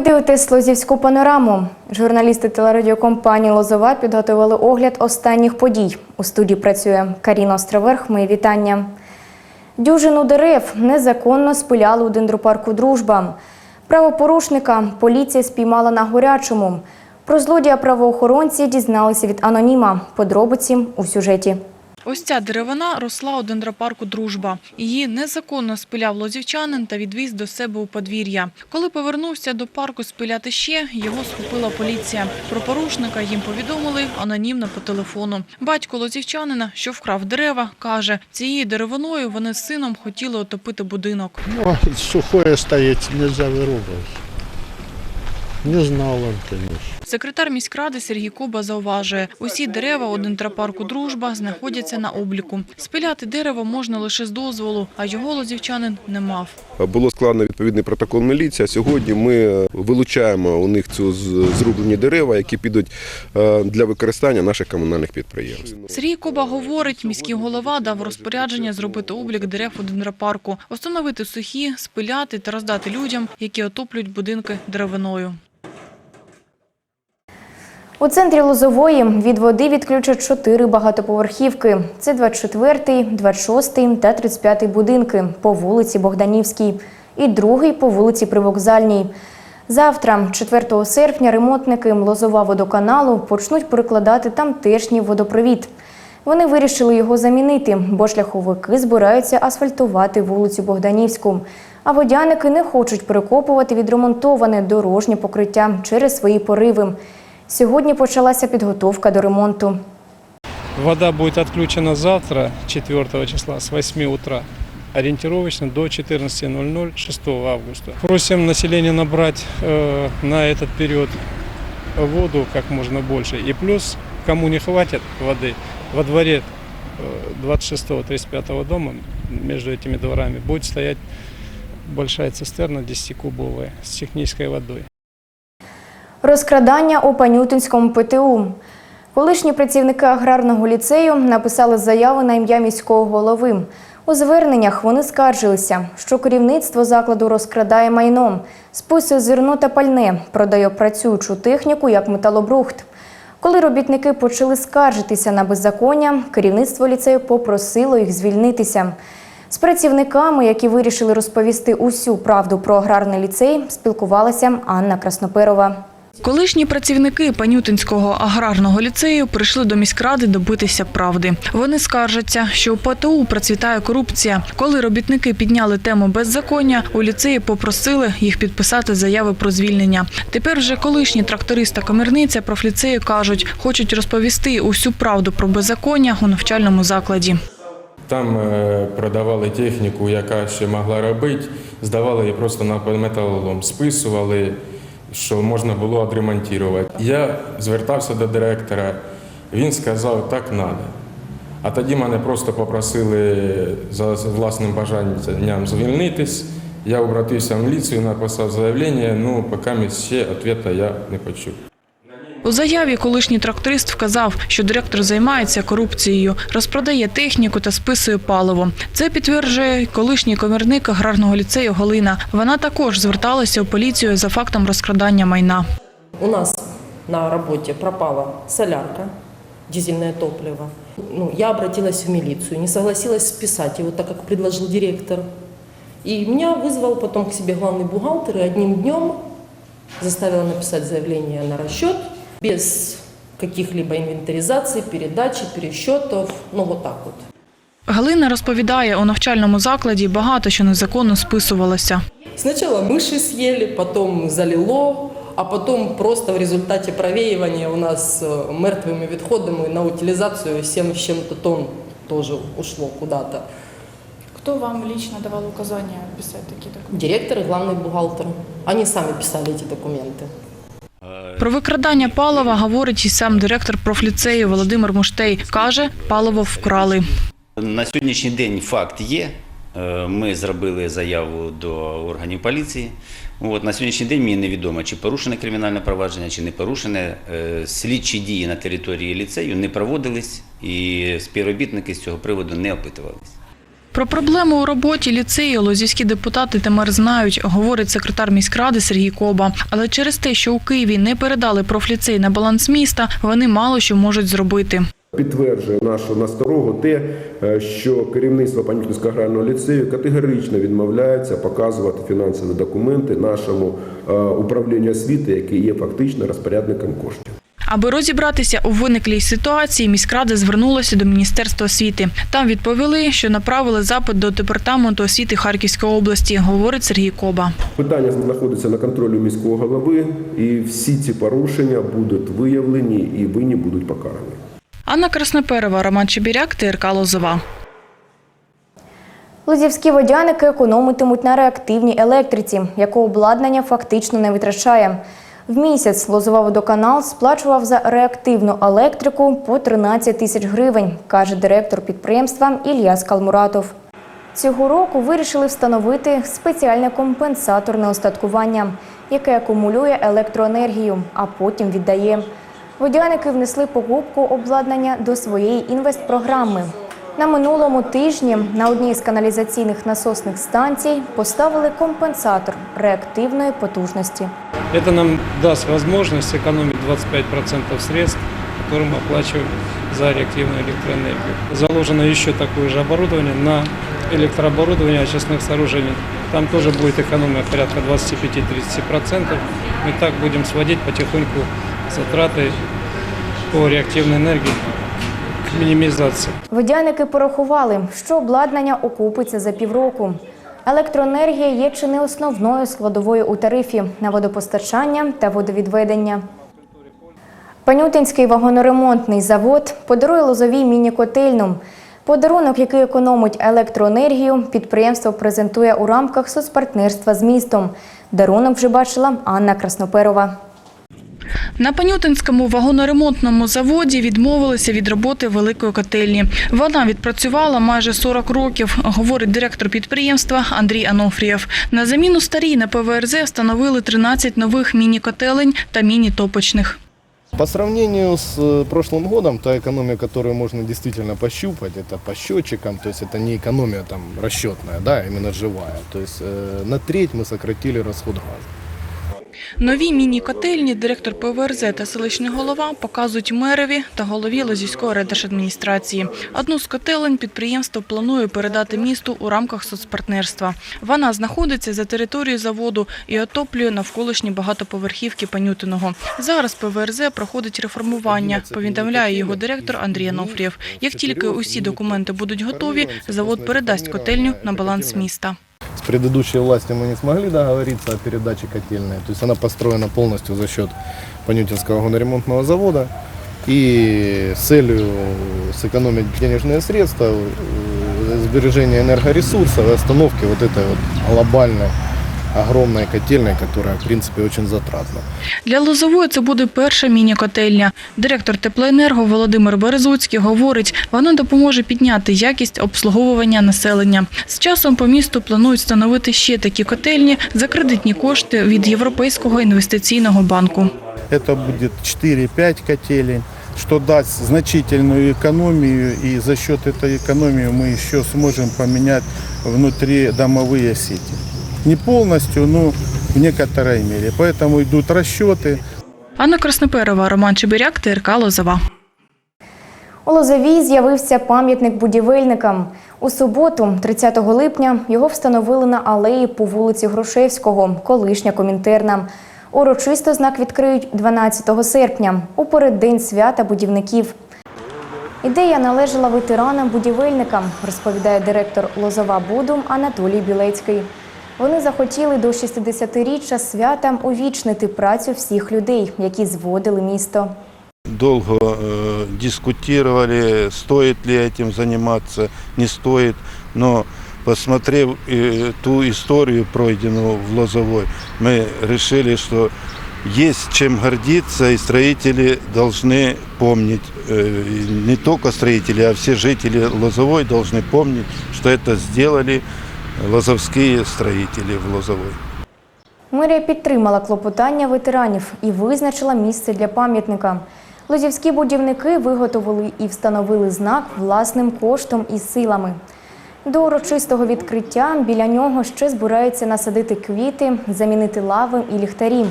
Ви дивитесь Лозівську панораму. Журналісти телерадіокомпанії Лозова підготували огляд останніх подій. У студії працює Каріна Островерх. Мої вітання. Дюжину дерев незаконно спиляли у дендропарку Дружба. Правопорушника поліція спіймала на горячому. Про злодія правоохоронці дізналися від аноніма. Подробиці у сюжеті. Ось ця деревина росла у дендропарку «Дружба». Її незаконно спиляв лозівчанин та відвіз до себе у подвір'я. Коли повернувся до парку спиляти ще, його схопила поліція. Про порушника їм повідомили анонімно по телефону. Батько лозівчанина, що вкрав дерева, каже, цією деревиною вони з сином хотіли отопити будинок. Ну, сухое стоять нельзя вырубать. Не он, конечно. Секретар міськради Сергій Куба зауважує, усі дерева у дендропарку «Дружба» знаходяться на обліку. Спиляти дерево можна лише з дозволу, а його лозівчанин не мав. Було складено відповідний протокол міліції. а Сьогодні ми е, вилучаємо у них цю зрублені дерева, які підуть е, для використання наших комунальних підприємств. Сергій Куба говорить, міський голова дав розпорядження зробити облік дерев у дендропарку, встановити сухі, спиляти та роздати людям, які отоплюють будинки деревиною. У центрі Лозової від води відключать чотири багатоповерхівки. Це 24, 26 та 35 будинки по вулиці Богданівській і другий по вулиці Привокзальній. Завтра, 4 серпня, ремонтники Лозова водоканалу почнуть перекладати тамтешній водопровід. Вони вирішили його замінити, бо шляховики збираються асфальтувати вулицю Богданівську. А водяники не хочуть перекопувати відремонтоване дорожнє покриття через свої пориви. Сьогодні почалася підготовка до ремонту. Вода будет отключена завтра, 4 числа, с 8 утра, ориентировочно до 14.00 6 августа. Просим население набрать э, на этот период воду как можно больше. И плюс, кому не хватит воды, во дворе э, 26-35 дома между этими дворами будет стоять большая цистерна 10-кубовая с технической водой. Розкрадання у Панютинському ПТУ. Колишні працівники аграрного ліцею написали заяву на ім'я міського голови. У зверненнях вони скаржилися, що керівництво закладу розкрадає майно, списує зерно та пальне, продає працюючу техніку як металобрухт. Коли робітники почали скаржитися на беззаконня, керівництво ліцею попросило їх звільнитися. З працівниками, які вирішили розповісти усю правду про аграрний ліцей, спілкувалася Анна Красноперова. Колишні працівники Панютинського аграрного ліцею прийшли до міськради добитися правди. Вони скаржаться, що у ПТУ процвітає корупція. Коли робітники підняли тему беззаконня, у ліцеї попросили їх підписати заяви про звільнення. Тепер вже колишні тракторист та комірниця профліцею кажуть, хочуть розповісти усю правду про беззаконня у навчальному закладі. Там е, продавали техніку, яка ще могла робити, здавали її просто на металолом, списували, що можна було відремонтувати. Я звертався до директора, він сказав, так треба. А тоді мене просто попросили за власним бажанням звільнитись. Я обратився в міліцію, написав заявлення, ну поки ще відповіді я не почув. У заяві колишній тракторист вказав, що директор займається корупцією, розпродає техніку та списує паливо. Це підтверджує колишній комірник аграрного ліцею Галина. Вона також зверталася у поліцію за фактом розкрадання майна. У нас на работе пропала солярка, дизельное топливо. Ну, я обратилась в милицию, не согласилась списать его, так как предложил директор. И меня вызвал потом к себе главный бухгалтер и одним днем заставила написать заявление на расчет без каких-либо инвентаризаций, передачи, пересчетов, ну вот так вот. Галина розповідає, у навчальному закладі багато що незаконно списувалося. Сначала мыши съели, потом залило, а потом просто в результате провеивания у нас э, мертвыми відходами на утилизацию 7 с чем-то тонн тоже ушло куда-то. Кто вам лично давал указания писать такие документы? Директор и главный бухгалтер. Они сами писали эти документы. Про викрадання палива говорить і сам директор профліцею Володимир Муштей. Каже, паливо вкрали. На сьогоднішній день факт є. Е, Ми зробили заяву до органів поліції. От, на сьогоднішній день мені невідомо, чи порушене кримінальне провадження, чи не порушене. Е, Слідчі дії на території ліцею не проводились і співробітники з цього приводу не опитувались. Про проблему у роботі ліцею лозівські депутати тепер знають, говорить секретар міськради Сергій Коба. Але через те, що у Києві не передали профліцей на баланс міста, вони мало що можуть зробити. Підтверджує нашу насторогу те, е, що керівництво Панютинського аграрного ліцею категорично відмовляється показувати фінансові документи нашому е, управлінню освіти, яке є фактично розпорядником коштів. Аби розібратися у виниклій ситуації, міськрада звернулася до Міністерства освіти. Там відповіли, що направили запит до департаменту освіти Харківської області, говорить Сергій Коба. Питання знаходиться на контролі міського голови, і всі ці порушення будуть виявлені і винні будуть покарані. Анна Красноперова, Роман Чебіряк, ТРК Лозова. Лозівські водяники економитимуть на реактивній електриці, яку обладнання фактично не витрачає. В місяць Лозова водоканал сплачував за реактивну електрику по 13 тисяч гривень, каже директор підприємства Ілля Скалмуратов. Цього року вирішили встановити спеціальне компенсаторне остаткування, яке акумулює електроенергію, а потім віддає. Водяники внесли покупку обладнання до своєї інвестпрограми. На минулому тижні на одній з каналізаційних насосних станцій поставили компенсатор реактивної потужності. Это нам даст возможность сэкономить 25% средств, которые мы оплачиваем за реактивную электроэнергию. Заложено еще такое же оборудование на электрооборудование очистных сооружений. Там тоже будет экономия порядка 25-30%. Мы так будем сводить потихоньку затраты по реактивной энергии к минимизации. Водяники порахували, що обладнання окупиться за півроку. Електроенергія є чи не основною складовою у тарифі на водопостачання та водовідведення. Панютинський вагоноремонтний завод подарує лозовій міні-котельну. Подарунок, який економить електроенергію, підприємство презентує у рамках соцпартнерства з містом. Дарунок вже бачила Анна Красноперова. На Панютинському вагоноремонтному заводі відмовилися від роботи великої котельні. Вона відпрацювала майже 40 років, говорить директор підприємства Андрій Анофрієв. На заміну старій на ПВРЗ встановили 13 нових міні-котелень та міні-топочних. По сравнению с э, прошлым годом, та экономия, которую можно действительно пощупать, это по счетчикам, то есть это не экономия там расчетная, да, именно живая. То есть э, на треть мы сократили расход газа. Нові міні-котельні директор ПВРЗ та селищний голова показують мерові та голові Лозівської райдержадміністрації. Одну з котелень підприємство планує передати місту у рамках соцпартнерства. Вона знаходиться за територією заводу і отоплює навколишні багатоповерхівки Панютиного. Зараз ПВРЗ проходить реформування, повідомляє його директор Андрій Анофрієв. Як тільки усі документи будуть готові, завод передасть котельню на баланс міста. С предыдущей властью мы не смогли договориться о передаче котельной. То есть она построена полностью за счет Панютинского вагоноремонтного завода. И с целью сэкономить денежные средства, э, сбережения энергоресурсов и остановки вот этой вот глобальной огромной котельной, которая, в принципе, очень затратна. Для Лозової це буде перша міні-котельня. Директор теплоенерго Володимир Березуцький говорить, вона допоможе підняти якість обслуговування населення. З часом по місту планують встановити ще такі котельні за кредитні кошти від Європейського інвестиційного банку. Это будет 4-5 котелей, что даст значительную экономию, и за счет этой экономии мы еще сможем поменять внутри домовые сети. Не полностью, но в некоторой мере. Поэтому идут расчеты. Анна Красноперова, Роман Чебиряк, ТРК Лозова. У Лозовій з'явився пам'ятник будівельникам. У суботу, 30 липня, його встановили на алеї по вулиці Грушевського, колишня комінтерна. Урочисто знак відкриють 12 серпня, у переддень свята будівників. Ідея належала ветеранам-будівельникам, розповідає директор Лозова Буду Анатолій Білецький. Вони захотіли до 60-річчя свята увічнити працю всіх людей, які зводили місто. Долго э, дискутировали, стоит ли этим заниматься, не стоит. Но посмотрев э, ту историю, пройденную в Лозовой, мы решили, что есть чем гордиться, и строители должны помнить, э, и не только строители, а все жители Лозовой должны помнить, что это сделали лозовские строители в Лозовой. Мерія підтримала клопотання ветеранів і визначила місце для пам'ятника. Лозівські будівники виготовили і встановили знак власним коштом і силами. До урочистого відкриття біля нього ще збираються насадити квіти, замінити лави і ліхтарі.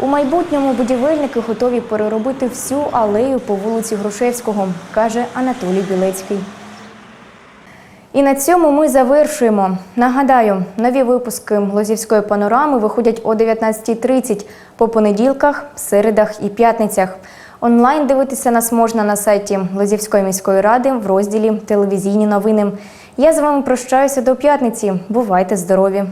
У майбутньому будівельники готові переробити всю алею по вулиці Грушевського, каже Анатолій Білецький. І на цьому ми завершуємо. Нагадаю, нові випуски Лозівської панорами виходять о 19.30 по понеділках, середах і п'ятницях. Онлайн дивитися нас можна на сайті Лозівської міської ради в розділі Телевізійні новини. Я з вами прощаюся до п'ятниці. Бувайте здорові!